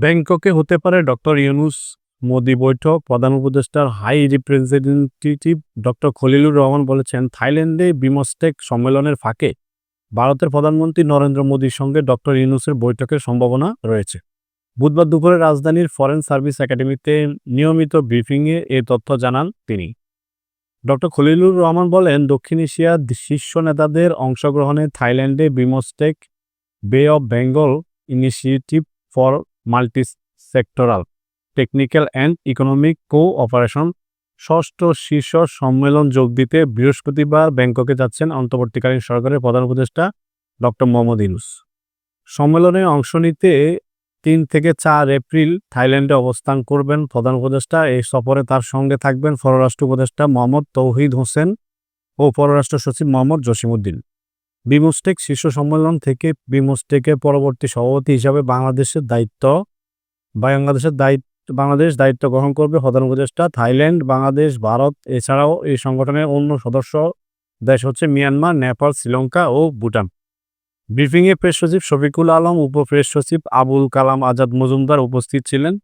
ব্যাংককে হতে পারে ডক্টর ইউনুস মোদি বৈঠক। প্রধান উপদেষ্টার high representative doctor Khalilur Rahman বলেছেন, থাইল্যান্ডে বিমস্টেক সম্মেলনের ফাঁকে ভারতের প্রধানমন্ত্রী নরেন্দ্র মোদীর সঙ্গে ডক্টর ইউনুসের বৈঠকের সম্ভাবনা রয়েছে। বুধবার দুপুরে রাজধানীর ফরেন সার্ভিস একাডেমিতে নিয়মিত ব্রিফিংয়ে এ তথ্য জানান তিনি। ডক্টর খলিলুর রহমান বলেন, দক্ষিণ এশিয়ার শীর্ষ নেতাদের অংশগ্রহণে থাইল্যান্ডে BIMSTEC, Bay of Bengal initiative for multi sectoral technical and economic cooperation ষষ্ঠ শীর্ষ সম্মেলন যোগ দিতে বৃহস্পতিবার ব্যাংককে যাচ্ছেন অন্তর্বর্তীকালীন সরকারের প্রধান উপদেষ্টা ডক্টর মোহাম্মদ ইউনুস। সম্মেলনে অংশ নিতে তিন থেকে চার এপ্রিল থাইল্যান্ডে অবস্থান করবেন প্রধান উপদেষ্টা। এই সফরে তার সঙ্গে থাকবেন পররাষ্ট্র উপদেষ্টা মোহাম্মদ তৌহিদ হোসেন ও পররাষ্ট্র সচিব মোহাম্মদ জসিমউদ্দিন। বিমস্টেক শীর্ষ সম্মেলন থেকে বিমস্টেকের পরবর্তী সভাপতি হিসাবে বাংলাদেশের দায়িত্ব বাংলাদেশের দায়িত্ব, বাংলাদেশ দায়িত্ব গ্রহণ করবে প্রধান উপদেষ্টা থাইল্যান্ড, বাংলাদেশ, ভারত, এছাড়াও এই সংগঠনের অন্য সদস্য দেশ হচ্ছে মিয়ানমার, নেপাল, শ্রীলঙ্কা ও ভুটান। ব্রিফিংয়ে প্রেস সচিব শফিকুল আলম, উপ প্রেস সচিব আবুল কালাম আজাদ মজুমদার উপস্থিত ছিলেন।